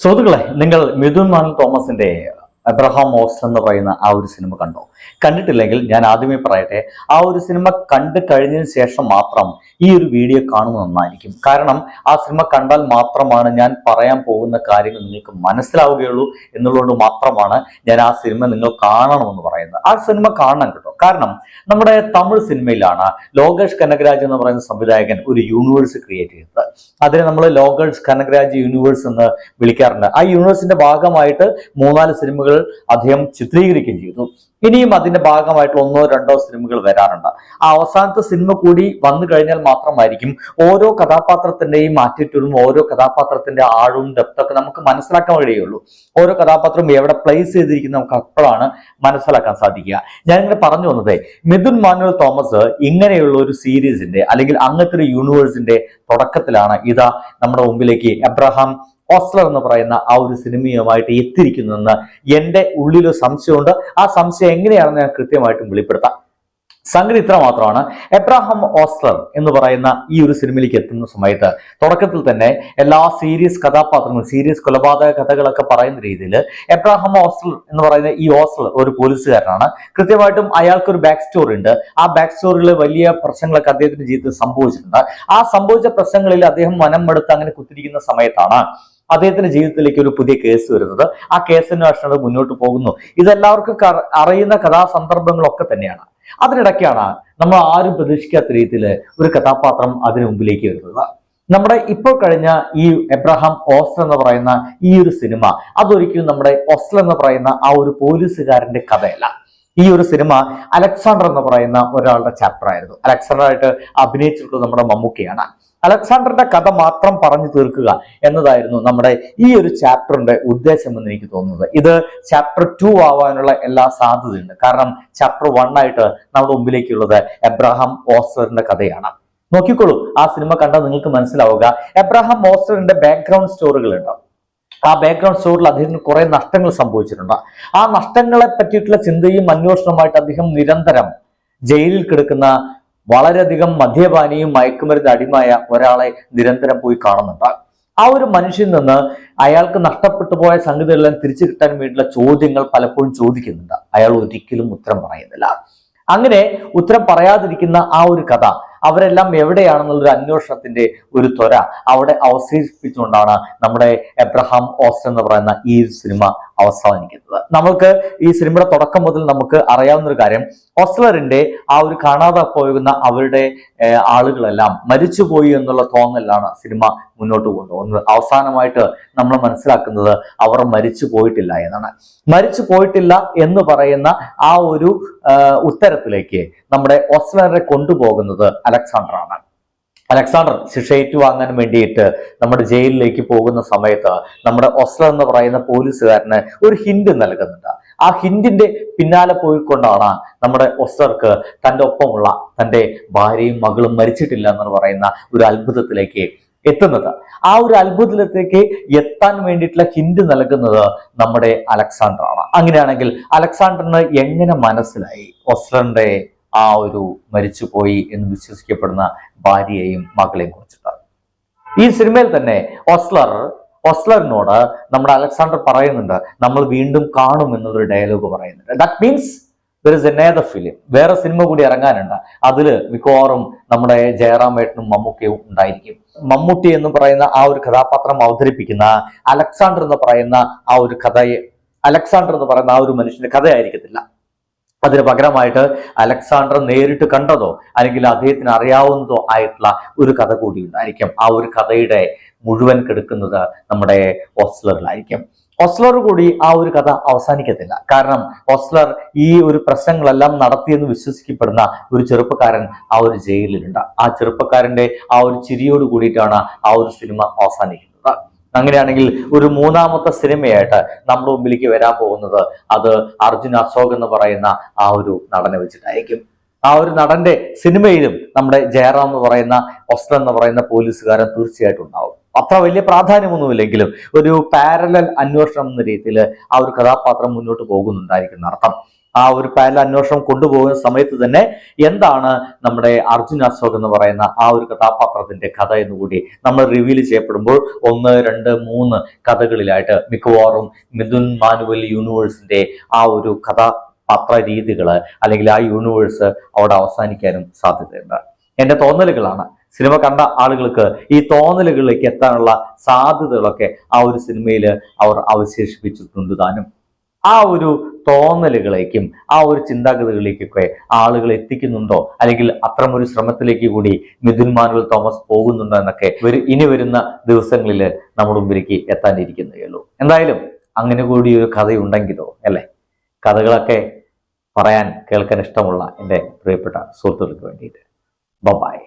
സുഹൃത്തുക്കളെ നിങ്ങൾ മിഥുൻ മാൻ തോമസിന്റെ എബ്രഹാം മോസ് എന്ന് പറയുന്ന ആ ഒരു സിനിമ കണ്ടോ? കണ്ടിട്ടില്ലെങ്കിൽ ഞാൻ ആദ്യമേ പറയട്ടെ ആ ഒരു സിനിമ കണ്ടു കഴിഞ്ഞതിന് ശേഷം മാത്രം ഈ ഒരു വീഡിയോ കാണുന്നത് നന്നായിരിക്കും. കാരണം ആ സിനിമ കണ്ടാൽ മാത്രമാണ് ഞാൻ പറയാൻ പോകുന്ന കാര്യങ്ങൾ നിങ്ങൾക്ക് മനസ്സിലാവുകയുള്ളൂ എന്നുള്ളതുകൊണ്ട് മാത്രമാണ് ഞാൻ ആ സിനിമ നിങ്ങൾ കാണണമെന്ന് പറയുന്നത്. ആ സിനിമ കാണണം കേട്ടോ. കാരണം നമ്മുടെ തമിഴ് സിനിമയിലാണ് ലോകേഷ് കനകരാജ് എന്ന് പറയുന്ന സംവിധായകൻ ഒരു യൂണിവേഴ്സ് ക്രിയേറ്റ് ചെയ്തത്. അതിനെ നമ്മൾ ലോകേഷ് കനകരാജ് യൂണിവേഴ്സ് എന്ന് വിളിക്കാറുണ്ട്. ആ യൂണിവേഴ്സിന്റെ ഭാഗമായിട്ട് മൂന്നാൽ സിനിമകൾ അദ്ദേഹം ചിത്രീകരിക്കുകയും ചെയ്തു. ഇനിയും അതിന്റെ ഭാഗമായിട്ട് ഒന്നോ രണ്ടോ സിനിമകൾ വരാറുണ്ട്. ആ അവസാനത്തെ സിനിമ കൂടി വന്നു കഴിഞ്ഞാൽ മാത്രമായിരിക്കും ഓരോ കഥാപാത്രത്തിന്റെയും ആറ്റിറ്റ്യൂഡും ഓരോ കഥാപാത്രത്തിന്റെ ആഴവും ഡെപ്തൊക്കെ നമുക്ക് മനസ്സിലാക്കാൻ കഴിയുള്ളൂ. ഓരോ കഥാപാത്രം എവിടെ പ്ലേസ് ചെയ്തിരിക്കുന്ന നമുക്ക് അപ്പോഴാണ് മനസ്സിലാക്കാൻ സാധിക്കുക. ഞാനിങ്ങനെ പറഞ്ഞു വന്നത്. മിഥുൻ മാനുവൽ തോമസ് ഇങ്ങനെയുള്ള ഒരു സീരീസിന്റെ അല്ലെങ്കിൽ അങ്ങനത്തെ ഒരു യൂണിവേഴ്സിന്റെ തുടക്കത്തിലാണ് ഇതാ നമ്മുടെ മുമ്പിലേക്ക് എബ്രഹാം ഓസ്ലർ എന്ന് പറയുന്ന ആ ഒരു സിനിമയുമായിട്ട് എത്തിയിരിക്കുന്നതെന്ന് എന്റെ ഉള്ളിലൊരു സംശയമുണ്ട്. ആ സംശയം എങ്ങനെയാണെന്ന് ഞാൻ കൃത്യമായിട്ടും വെളിപ്പെടുത്താം. സംഗതി ഇത്ര മാത്രമാണ്. എബ്രാഹം ഓസ്ലർ എന്ന് പറയുന്ന ഈ ഒരു സിനിമയിലേക്ക് എത്തുന്ന സമയത്ത് തുടക്കത്തിൽ തന്നെ എല്ലാ സീരിയസ് കഥാപാത്രങ്ങളും സീരിയസ് കൊലപാതക കഥകളൊക്കെ പറയുന്ന രീതിയിൽ എബ്രാഹം ഓസ്ലർ എന്ന് പറയുന്ന ഈ ഓസ്ലർ ഒരു പോലീസുകാരനാണ്. കൃത്യമായിട്ടും അയാൾക്ക് ഒരു ബാക്ക് സ്റ്റോറി ഉണ്ട്. ആ ബാക്ക് സ്റ്റോറിയിൽ വലിയ പ്രശ്നങ്ങളൊക്കെ അദ്ദേഹത്തിന്റെ ജീവിതത്തിൽ സംഭവിച്ചിട്ടുണ്ട്. ആ സംഭവിച്ച പ്രശ്നങ്ങളിൽ അദ്ദേഹം മനം അങ്ങനെ കുത്തിരിക്കുന്ന സമയത്താണ് അദ്ദേഹത്തിന്റെ ജീവിതത്തിലേക്ക് ഒരു പുതിയ കേസ് വരുന്നത്. ആ കേസിന് മുന്നോട്ട് പോകുന്നു. ഇതെല്ലാവർക്കും അറിയുന്ന കഥാസന്ദർഭങ്ങളൊക്കെ തന്നെയാണ്. അതിനിടയ്ക്കാണ് നമ്മൾ ആരും പ്രതീക്ഷിക്കാത്ത രീതിയിൽ ഒരു കഥാപാത്രം അതിനു മുമ്പിലേക്ക് വരുന്നത്. നമ്മുടെ ഇപ്പോൾ കഴിഞ്ഞ ഈ എബ്രഹാം ഓസ്ലർ എന്ന് പറയുന്ന ഈ ഒരു സിനിമ അതൊരിക്കലും നമ്മുടെ ഓസ്ലർ എന്ന് പറയുന്ന ആ ഒരു പോലീസുകാരന്റെ കഥയല്ല. ഈ ഒരു സിനിമ അലക്സാണ്ടർ എന്ന് പറയുന്ന ഒരാളുടെ ചാപ്റ്റർ ആയിരുന്നു. അലക്സാണ്ടർ ആയിട്ട് അഭിനയിച്ചിട്ടുള്ളത് നമ്മുടെ മമ്മൂക്കയാണ്. അലക്സാണ്ടറിന്റെ കഥ മാത്രം പറഞ്ഞു തീർക്കുക എന്നതായിരുന്നു നമ്മുടെ ഈ ഒരു ചാപ്റ്ററിന്റെ ഉദ്ദേശം എന്ന് എനിക്ക് തോന്നുന്നത്. ഇത് ചാപ്റ്റർ ടു ആവാനുള്ള എല്ലാ സാധ്യതയുണ്ട്. കാരണം ചാപ്റ്റർ വൺ ആയിട്ട് നമ്മുടെ മുമ്പിലേക്കുള്ളത് എബ്രഹാം ഓസ്ലറിന്റെ കഥയാണ്. നോക്കിക്കോളൂ ആ സിനിമ കണ്ടാൽ നിങ്ങൾക്ക് മനസ്സിലാവുക. എബ്രഹാം ഓസ്ലറിന്റെ ബാക്ക്ഗ്രൗണ്ട് സ്റ്റോറികളുണ്ട് ആ ബാക്ക്ഗ്രൗണ്ട് സ്റ്റോറിൽ അദ്ദേഹത്തിന് കുറെ നഷ്ടങ്ങൾ സംഭവിച്ചിട്ടുണ്ട്. ആ നഷ്ടങ്ങളെ പറ്റിയിട്ടുള്ള ചിന്തയും അന്വേഷണവുമായിട്ട് അദ്ദേഹം നിരന്തരം ജയിലിൽ കിടക്കുന്ന വളരെയധികം മദ്യപാനിയും മയക്കുമരുന്ന് അടിമായ ഒരാളെ നിരന്തരം പോയി കാണുന്നുണ്ട്. ആ ഒരു മനുഷ്യൻ നിന്ന് അയാൾക്ക് നഷ്ടപ്പെട്ടു പോയ സംഗതികളെല്ലാം തിരിച്ചു കിട്ടാൻ വേണ്ടിയുള്ള ചോദ്യങ്ങൾ പലപ്പോഴും ചോദിക്കുന്നുണ്ട്. അയാൾ ഒരിക്കലും ഉത്തരം പറയുന്നില്ല. അങ്ങനെ ഉത്തരം പറയാതിരിക്കുന്ന ആ ഒരു കഥ അവരെല്ലാം എവിടെയാണെന്നുള്ളൊരു അന്വേഷണത്തിന്റെ ഒരു ത്വര അവിടെ അവശേഷിപ്പിച്ചുകൊണ്ടാണ് നമ്മുടെ എബ്രഹാം ഓസ്റ്റൻ എന്ന് പറയുന്ന ഈ സിനിമ അവസാനിക്കുന്നത്. നമുക്ക് ഈ സിനിമയുടെ തുടക്കം മുതൽ നമുക്ക് അറിയാവുന്ന ഒരു കാര്യം ഓസ്ലറിന്റെ ആ ഒരു കാണാതെ പോകുന്ന അവരുടെ ആളുകളെല്ലാം മരിച്ചുപോയി എന്നുള്ള തോന്നലാണ് സിനിമ മുന്നോട്ട് കൊണ്ടുപോകുന്നത്. അവസാനമായിട്ട് നമ്മൾ മനസ്സിലാക്കുന്നത് അവർ മരിച്ചു പോയിട്ടില്ല എന്നാണ്. മരിച്ചു പോയിട്ടില്ല എന്ന് പറയുന്ന ആ ഒരു ഉത്തരത്തിലേക്ക് നമ്മുടെ ഓസ്ലറെ കൊണ്ടുപോകുന്നത് അലക്സാണ്ടർ ആണ് അലക്സാണ്ടർ ശിക്ഷ ഏറ്റുവാങ്ങാൻ വേണ്ടിയിട്ട് നമ്മുടെ ജയിലിലേക്ക് പോകുന്ന സമയത്ത് നമ്മുടെ ഒസ്ല എന്ന് പറയുന്ന പോലീസുകാരന് ഒരു ഹിന്റ് നൽകുന്നുണ്ട്. ആ ഹിന്റിന്റെ പിന്നാലെ പോയിക്കൊണ്ടാണ് നമ്മുടെ ഒസ്ലർക്ക് തന്റെ ഒപ്പമുള്ള തന്റെ ഭാര്യയും മകളും മരിച്ചിട്ടില്ല എന്ന് പറയുന്ന ഒരു അത്ഭുതത്തിലേക്ക് എത്തുന്നത്. ആ ഒരു അത്ഭുതത്തിലേക്ക് എത്താൻ വേണ്ടിയിട്ടുള്ള ഹിന്റ് നൽകുന്നത് നമ്മുടെ അലക്സാണ്ടർ ആണ് അങ്ങനെയാണെങ്കിൽ അലക്സാണ്ടറിന് എങ്ങനെ മനസ്സിലായി ഒസ്ലറിന്റെ ആ ഒരു മരിച്ചുപോയി എന്ന് വിശ്വസിക്കപ്പെടുന്ന ഭാര്യയെയും മകളെയും കുറിച്ചിട്ടാണ്. ഈ സിനിമയിൽ തന്നെ ഒസ്ലർ ഒസ്ലറിനോട് നമ്മുടെ അലക്സാണ്ടർ പറയുന്നുണ്ട് നമ്മൾ വീണ്ടും കാണും എന്നൊരു ഡയലോഗ് പറയുന്നുണ്ട്. That means there is a film വേറെ സിനിമ കൂടി ഇറങ്ങാനുണ്ട്. അതിൽ മിക്കവാറും നമ്മുടെ ജയറാം ഏട്ടനും മമ്മൂക്കയും ഉണ്ടായിരിക്കും. മമ്മൂട്ടി എന്ന് പറയുന്ന ആ ഒരു കഥാപാത്രം അവതരിപ്പിക്കുന്ന അലക്സാണ്ടർ എന്ന് പറയുന്ന ആ ഒരു കഥയെ അലക്സാണ്ടർ എന്ന് പറയുന്ന ആ ഒരു മനുഷ്യന്റെ കഥയായിരിക്കത്തില്ല. അതിന് പകരമായിട്ട് അലക്സാണ്ടർ നേരിട്ട് കണ്ടതോ? അല്ലെങ്കിൽ അദ്ദേഹത്തിന് അറിയാവുന്നതോ ആയിട്ടുള്ള ഒരു കഥ കൂടി ഉണ്ടായിരിക്കും. ആ ഒരു കഥയുടെ മുഴുവൻ കെടുക്കുന്നത് നമ്മുടെ ഓസ്ലറിലായിരിക്കും ഓസ്ലർ കൂടി ആ ഒരു കഥ അവസാനിക്കത്തില്ല. കാരണം ഓസ്ലർ ഈ ഒരു പ്രശ്നങ്ങളെല്ലാം നടത്തിയെന്ന് വിശ്വസിക്കപ്പെടുന്ന ഒരു ചെറുപ്പക്കാരൻ ആ ഒരു ജയിലിലുണ്ട്. ആ ചെറുപ്പക്കാരന്റെ ആ ഒരു ചിരിയോട് കൂടിയിട്ടാണ് ആ ഒരു സിനിമ അവസാനിക്കുന്നത്. അങ്ങനെയാണെങ്കിൽ ഒരു മൂന്നാമത്തെ സിനിമയായിട്ട് നമ്മുടെ മുമ്പിലേക്ക് വരാൻ പോകുന്നത് അത് അർജുൻ അശോക് എന്ന് പറയുന്ന ആ ഒരു നടനെ വെച്ചിട്ടായിരിക്കും. ആ ഒരു നടന്റെ സിനിമയിലും നമ്മുടെ ജയറാം എന്ന് പറയുന്ന ഒസ്ലർ എന്ന് പറയുന്ന പോലീസുകാരൻ തീർച്ചയായിട്ടും ഉണ്ടാവും. അത്ര വലിയ പ്രാധാന്യമൊന്നുമില്ലെങ്കിലും ഒരു പാരലൽ അന്വേഷണം എന്ന രീതിയിൽ ആ ഒരു കഥാപാത്രം മുന്നോട്ട് പോകുന്നുണ്ടായിരിക്കും അർത്ഥം ആ ഒരു പാനൽ അന്വേഷണം കൊണ്ടുപോകുന്ന സമയത്ത് തന്നെ എന്താണ് നമ്മുടെ അർജുൻ അശോക് എന്ന് പറയുന്ന ആ ഒരു കഥാപാത്രത്തിന്റെ കഥ എന്നുകൂടി നമ്മൾ റിവീൽ ചെയ്യപ്പെടുമ്പോൾ ഒന്ന് രണ്ട് മൂന്ന് കഥകളിലായിട്ട് മിക്കവാറും മിഥുൻ മാനുവൽ യൂണിവേഴ്സിന്റെ ആ ഒരു കഥാപാത്ര രീതികൾ അല്ലെങ്കിൽ ആ യൂണിവേഴ്സ് അവിടെ അവസാനിക്കാനും സാധ്യതയുണ്ട്. എന്റെ തോന്നലുകളാണ്. സിനിമ കണ്ട ആളുകൾക്ക് ഈ തോന്നലുകളിലേക്ക് എത്താനുള്ള സാധ്യതകളൊക്കെ ആ ഒരു സിനിമയിൽ അവർ അവശേഷിപ്പിച്ചിട്ടുണ്ട് താനും. ആ ഒരു തോന്നലുകളേക്കും ആ ഒരു ചിന്താഗതികളിലേക്കൊക്കെ ആളുകൾ എത്തിക്കുന്നുണ്ടോ? അല്ലെങ്കിൽ അത്തരം ഒരു ശ്രമത്തിലേക്ക് കൂടി മിഥുൻ മാനുവൽ തോമസ് പോകുന്നുണ്ടോ എന്നൊക്കെ ഇനി വരുന്ന ദിവസങ്ങളിൽ നമ്മുടെ മുമ്പിലേക്ക് എത്താനിരിക്കുന്നേ ഉള്ളൂ. എന്തായാലും അങ്ങനെ കൂടി ഒരു കഥയുണ്ടെങ്കിലോ അല്ലേ? കഥകളൊക്കെ പറയാൻ കേൾക്കാൻ ഇഷ്ടമുള്ള എന്റെ പ്രിയപ്പെട്ട സുഹൃത്തുക്കൾക്ക് വേണ്ടിയിട്ട്. ബൈ